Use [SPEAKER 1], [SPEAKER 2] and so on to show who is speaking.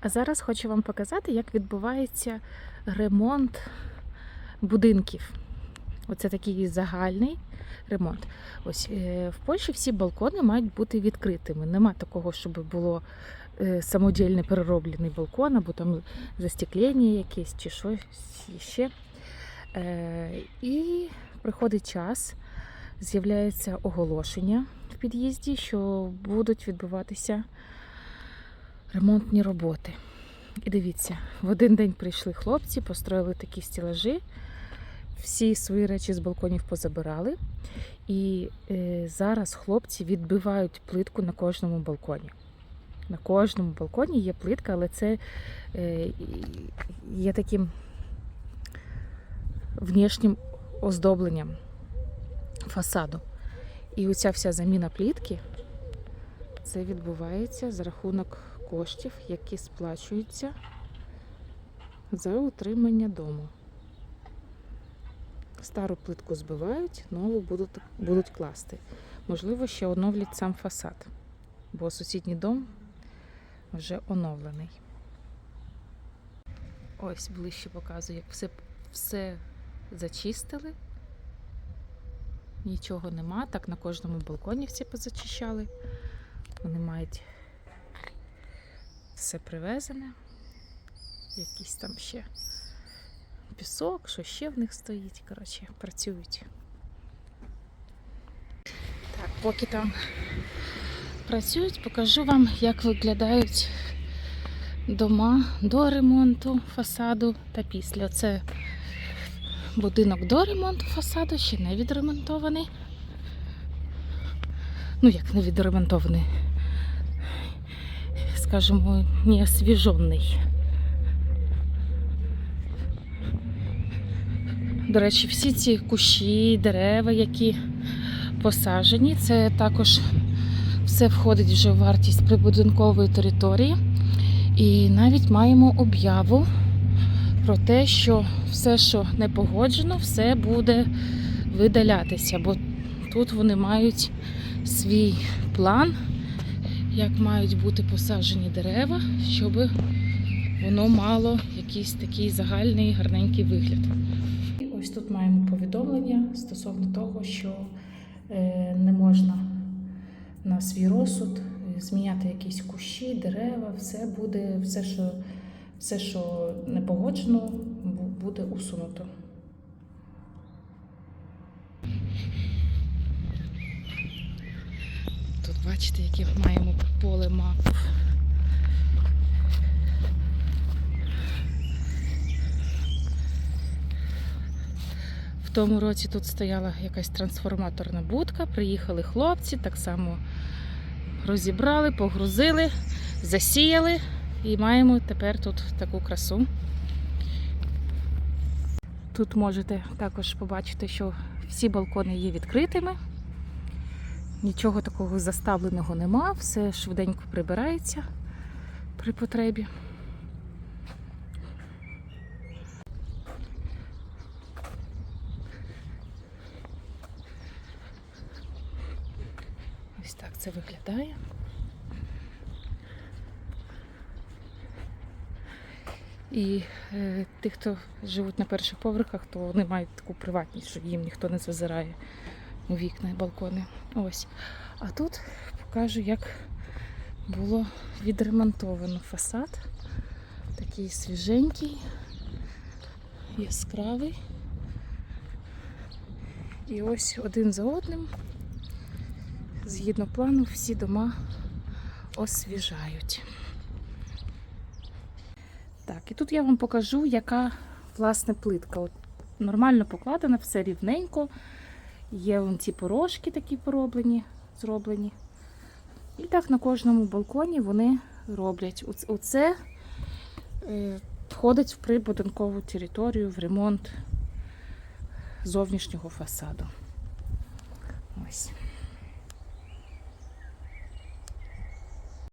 [SPEAKER 1] А зараз хочу вам показати, як відбувається ремонт будинків. Оце такий загальний ремонт. Ось е, в Польщі всі балкони мають бути відкритими. Нема такого, щоб було е, самодільний перероблений балкон, або там застеклення якесь чи щось ще. Е, І приходить час, з'являється оголошення в під'їзді, що будуть відбуватися ремонтні роботи. І дивіться, в один день прийшли хлопці, построїли такі стілажі, всі свої речі з балконів позабирали. І е, зараз хлопці відбивають плитку на кожному балконі. На кожному балконі є плитка, але це е, є таким внішнім оздобленням фасаду. І оця вся заміна плітки це відбувається за рахунок коштів, які сплачуються за утримання дому. Стару плитку збивають, нову будуть, будуть класти. Можливо, ще оновлять сам фасад, бо сусідній дом вже оновлений. Ось ближче показую, як все, все зачистили. Нічого нема. Так на кожному балконі всі позачищали. Вони мають все привезене. Якийсь там ще пісок, що ще в них стоїть. Коротше, працюють. Так, поки там працюють, покажу вам, як виглядають дома до ремонту фасаду та після. Це будинок до ремонту фасаду, ще не відремонтований. Ну, як не відремонтований, скажімо, не освіжений. До речі, всі ці кущі, дерева, які посаджені, це також все входить вже в вартість прибудинкової території. І навіть маємо об'яву про те, що все, що не погоджено, все буде видалятися, бо тут вони мають свій план, як мають бути посаджені дерева, щоб воно мало якийсь такий загальний гарненький вигляд. І ось тут маємо повідомлення стосовно того, що е, не можна на свій розсуд е, зміняти якісь кущі, дерева, все буде, все, що, все, що не погоджено, буде усунуто. Тут бачите, яке маємо поле маків. В тому році тут стояла якась трансформаторна будка. Приїхали хлопці, так само розібрали, погрузили, засіяли і маємо тепер тут таку красу. Тут можете також побачити, що всі балкони є відкритими. Нічого такого заставленого нема, все швиденько прибирається при потребі. Ось так це виглядає. І е, ті, хто живуть на перших поверхах, то вони мають таку приватність, що їм ніхто не зазирає вікна і балкони. Ось. А тут покажу, як було відремонтовано фасад. Такий свіженький, яскравий. І ось один за одним, згідно плану, всі дома освіжають. Так, і тут я вам покажу, яка власне плитка. От нормально покладена, все рівненько. Є вон ці порожки такі пороблені, зроблені. І так на кожному балконі вони роблять. Оце е, входить в прибудинкову територію, в ремонт зовнішнього фасаду. Ось.